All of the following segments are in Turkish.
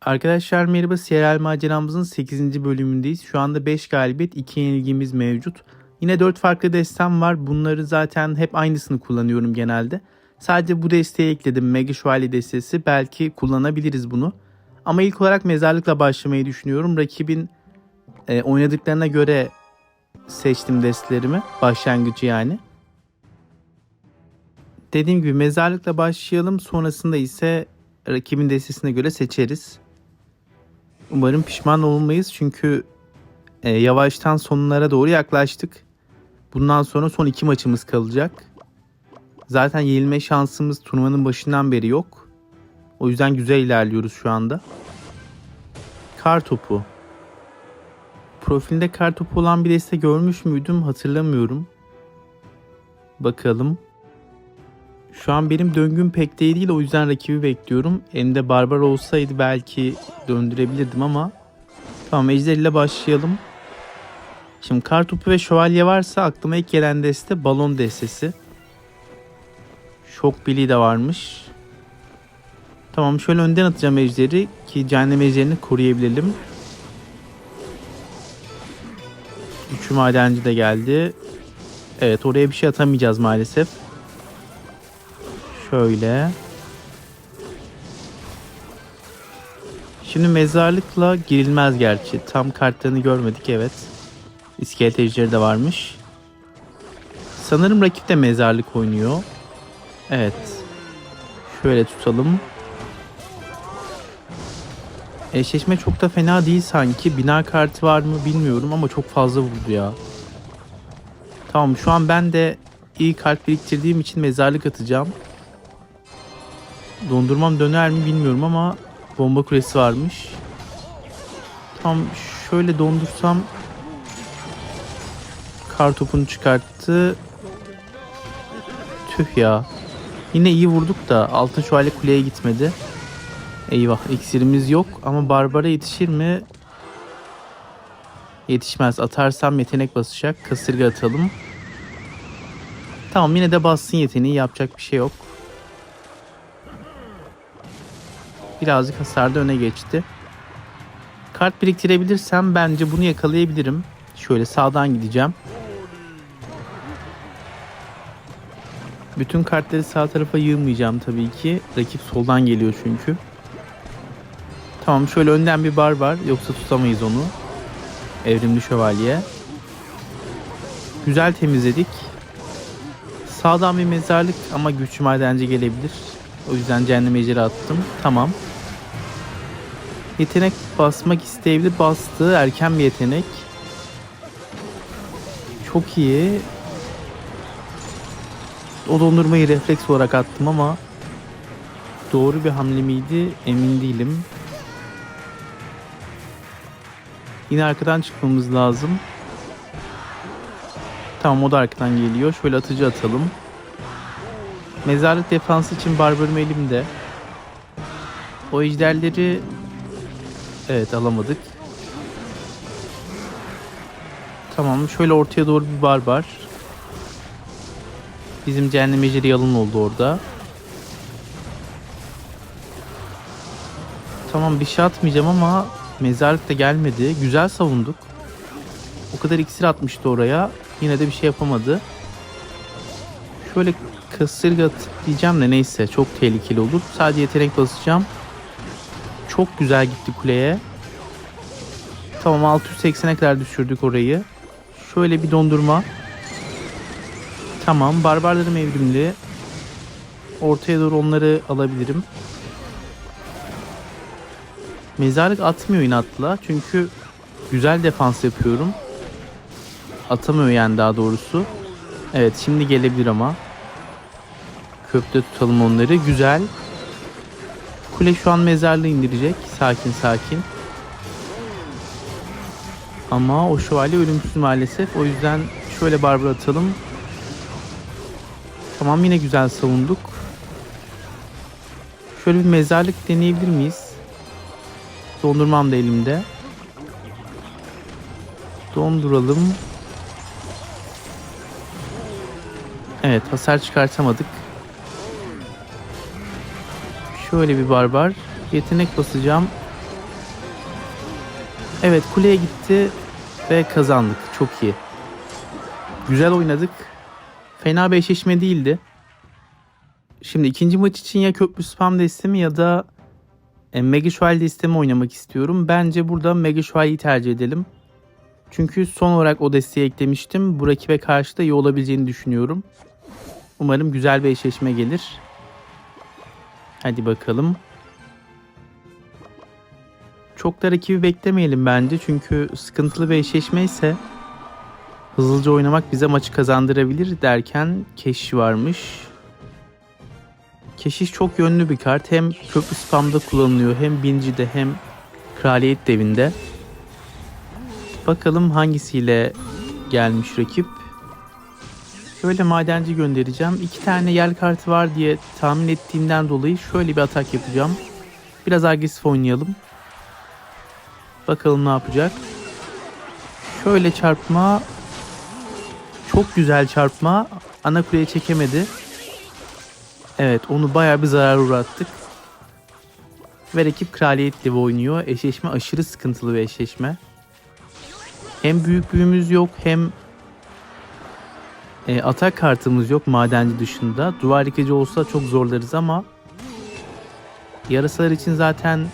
Arkadaşlar merhaba Siyerel maceramızın 8. bölümündeyiz. Şu anda 5 galibiyet 2 yenilgimiz mevcut. Yine 4 farklı destem var. Bunları zaten hep aynısını kullanıyorum genelde. Sadece bu desteği ekledim. Mega Şövalye destesi. Belki kullanabiliriz bunu. Ama ilk olarak mezarlıkla başlamayı düşünüyorum. Rakibin e, oynadıklarına göre seçtim destelerimi. Başlangıcı yani. Dediğim gibi mezarlıkla başlayalım. Sonrasında ise rakibin destesine göre seçeriz. Umarım pişman olmayız çünkü e, yavaştan sonlara doğru yaklaştık. Bundan sonra son iki maçımız kalacak. Zaten yenilme şansımız turnuvanın başından beri yok. O yüzden güzel ilerliyoruz şu anda. Kar topu. Profilinde kar topu olan bir deste görmüş müydüm hatırlamıyorum. Bakalım. Şu an benim döngüm pek de iyi değil o yüzden rakibi bekliyorum. Elimde barbar olsaydı belki döndürebilirdim ama tamam ejder ile başlayalım. Şimdi kartopu ve şövalye varsa aklıma ilk gelen deste balon destesi. Şok birliği de varmış. Tamam şöyle önden atacağım ejderi ki cehennem ejderini koruyabilelim. Üçü madenci de geldi. Evet oraya bir şey atamayacağız maalesef. Şöyle. Şimdi mezarlıkla girilmez gerçi. Tam kartlarını görmedik evet. İskelet ejderi de varmış. Sanırım rakip de mezarlık oynuyor. Evet. Şöyle tutalım. Eşleşme çok da fena değil sanki. Bina kartı var mı bilmiyorum ama çok fazla vurdu ya. Tamam şu an ben de iyi kart biriktirdiğim için mezarlık atacağım. Dondurmam döner mi bilmiyorum ama bomba kulesi varmış. Tam şöyle dondursam kar topunu çıkarttı. Tüh ya. Yine iyi vurduk da altın şövalye kuleye gitmedi. Eyvah iksirimiz yok ama Barbara yetişir mi? Yetişmez. Atarsam yetenek basacak. Kasırga atalım. Tamam yine de bassın yeteneği yapacak bir şey yok. Birazcık hasarda öne geçti. Kart biriktirebilirsem bence bunu yakalayabilirim. Şöyle sağdan gideceğim. Bütün kartları sağ tarafa yığmayacağım tabii ki. Rakip soldan geliyor çünkü. Tamam şöyle önden bir bar var. Yoksa tutamayız onu. Evrimli şövalye. Güzel temizledik. Sağdan bir mezarlık ama güçlü madenci gelebilir. O yüzden cehennem ejderi attım. Tamam. Yetenek basmak isteyebilir. Bastı. Erken bir yetenek. Çok iyi. O dondurmayı refleks olarak attım ama doğru bir hamle miydi emin değilim. Yine arkadan çıkmamız lazım. Tamam o da arkadan geliyor. Şöyle atıcı atalım. Mezarlık defansı için barbarım elimde. O ejderleri evet alamadık. Tamam şöyle ortaya doğru bir barbar. Bizim cehennem ejderi yalın oldu orada. Tamam bir şey atmayacağım ama mezarlık da gelmedi. Güzel savunduk. O kadar iksir atmıştı oraya. Yine de bir şey yapamadı. Şöyle kasırga diyeceğim de neyse çok tehlikeli olur. Sadece yetenek basacağım. Çok güzel gitti kuleye. Tamam 680'e kadar düşürdük orayı. Şöyle bir dondurma. Tamam barbarlarım evrimli. Ortaya doğru onları alabilirim. Mezarlık atmıyor inatla. Çünkü güzel defans yapıyorum. Atamıyor yani daha doğrusu. Evet şimdi gelebilir ama. Köprüde tutalım onları. Güzel. Kule şu an mezarlığı indirecek. Sakin sakin. Ama o şövalye ölümsüz maalesef. O yüzden şöyle barbar atalım. Tamam yine güzel savunduk. Şöyle bir mezarlık deneyebilir miyiz? Dondurmam da elimde. Donduralım. Evet hasar çıkartamadık. Şöyle bir barbar. Yetenek basacağım. Evet kuleye gitti ve kazandık. Çok iyi. Güzel oynadık. Fena bir eşleşme değildi. Şimdi ikinci maç için ya köprü spam destemi ya da e, Mega Şövalye destemi oynamak istiyorum. Bence burada Mega Şövalye'yi tercih edelim. Çünkü son olarak o desteği eklemiştim. Bu rakibe karşı da iyi olabileceğini düşünüyorum. Umarım güzel bir eşleşme gelir. Hadi bakalım. Çok da rakibi beklemeyelim bence. Çünkü sıkıntılı bir eşleşme ise hızlıca oynamak bize maçı kazandırabilir derken Keşiş varmış. Keşiş çok yönlü bir kart. Hem köprü spamda kullanılıyor hem bincide hem kraliyet devinde. Bakalım hangisiyle gelmiş rakip. Şöyle madenci göndereceğim. İki tane yer kartı var diye tahmin ettiğimden dolayı şöyle bir atak yapacağım. Biraz agresif oynayalım. Bakalım ne yapacak. Şöyle çarpma. Çok güzel çarpma. Ana kuleye çekemedi. Evet onu bayağı bir zarar uğrattık. Ve rakip kraliyet devi oynuyor. Eşleşme aşırı sıkıntılı bir eşleşme. Hem büyük büyümüz yok hem e, atak kartımız yok madenci dışında. Duvar yıkıcı olsa çok zorlarız ama yarasalar için zaten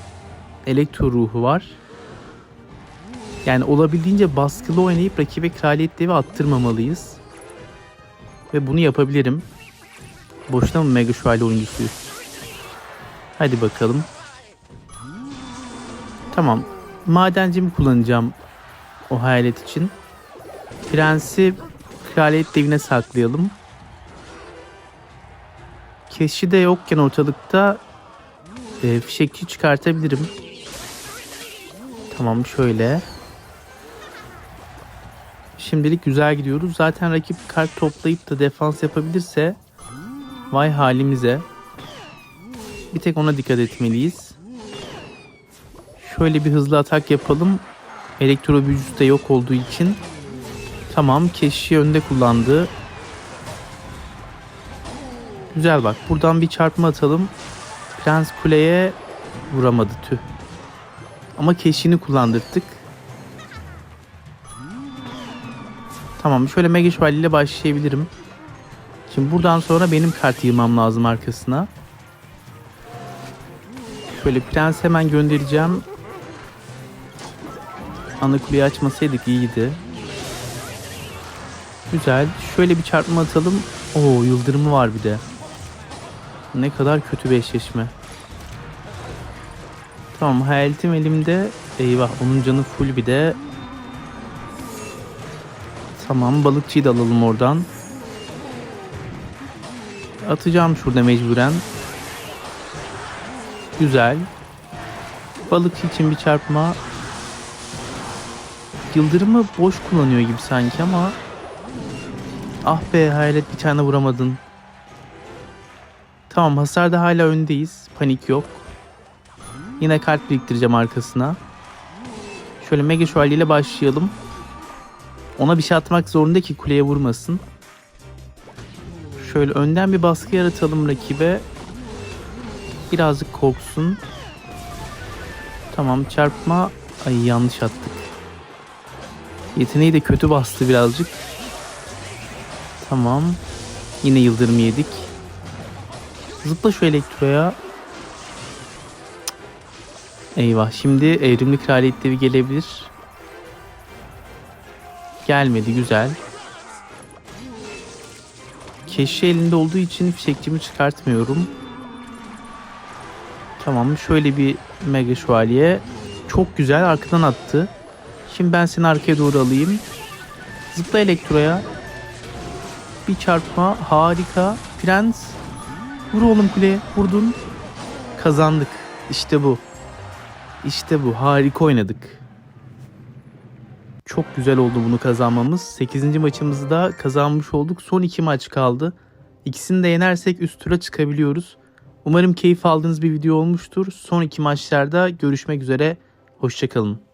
elektro ruhu var. Yani olabildiğince baskılı oynayıp rakibe kraliyet devi attırmamalıyız. Ve bunu yapabilirim. Boşuna mı Mega Şövalye oyuncusuyuz? Hadi bakalım. Tamam. Madencimi kullanacağım o hayalet için. Prensi kraliyet devine saklayalım. Keşi de yokken ortalıkta e, fişekçi çıkartabilirim. Tamam şöyle. Şimdilik güzel gidiyoruz. Zaten rakip kart toplayıp da defans yapabilirse vay halimize. Bir tek ona dikkat etmeliyiz. Şöyle bir hızlı atak yapalım. Elektro büyücüsü de yok olduğu için. Tamam keşi önde kullandı. Güzel bak. Buradan bir çarpma atalım. Prens kuleye vuramadı tüh. Ama keşini kullandırdık. Tamam şöyle Mega ile başlayabilirim. Şimdi buradan sonra benim kart yığmam lazım arkasına. Şöyle prens hemen göndereceğim. Ana kuleyi açmasaydık iyiydi. Güzel. Şöyle bir çarpma atalım. Oo yıldırımı var bir de. Ne kadar kötü bir eşleşme. Tamam hayaletim elimde. Eyvah onun canı full bir de. Tamam balıkçıyı da alalım oradan. Atacağım şurada mecburen. Güzel. Balıkçı için bir çarpma. Yıldırımı boş kullanıyor gibi sanki ama Ah be hayalet bir tane vuramadın. Tamam hasarda hala öndeyiz. Panik yok. Yine kart biriktireceğim arkasına. Şöyle Mega Şövalye ile başlayalım. Ona bir şey atmak zorunda ki kuleye vurmasın. Şöyle önden bir baskı yaratalım rakibe. Birazcık korksun. Tamam çarpma. Ay yanlış attık. Yeteneği de kötü bastı birazcık. Tamam. Yine yıldırım yedik. Zıpla şu elektroya. Eyvah şimdi evrimli kraliyet devi gelebilir. Gelmedi güzel. Keşi elinde olduğu için fişekçimi çıkartmıyorum. Tamam şöyle bir mega şövalye. Çok güzel arkadan attı. Şimdi ben seni arkaya doğru alayım. Zıpla elektroya. Bir çarpma harika. Prens. Vur oğlum kuleye. Vurdun. Kazandık. İşte bu. İşte bu. Harika oynadık. Çok güzel oldu bunu kazanmamız. 8. maçımızı da kazanmış olduk. Son 2 maç kaldı. İkisini de yenersek üst tura çıkabiliyoruz. Umarım keyif aldığınız bir video olmuştur. Son iki maçlarda görüşmek üzere. Hoşçakalın.